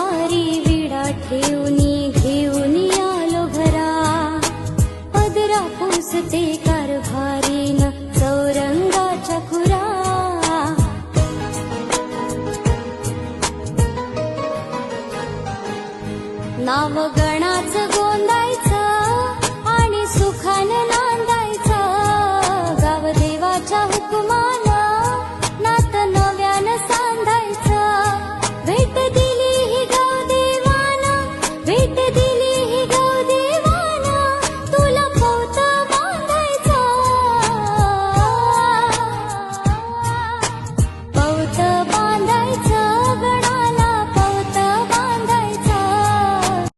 दारी विडा ठेवणी घेऊन आलो घरा. पदरा पुसते कारभारीन चौरंगाच्या खुरा. नाव गणाचं Oh!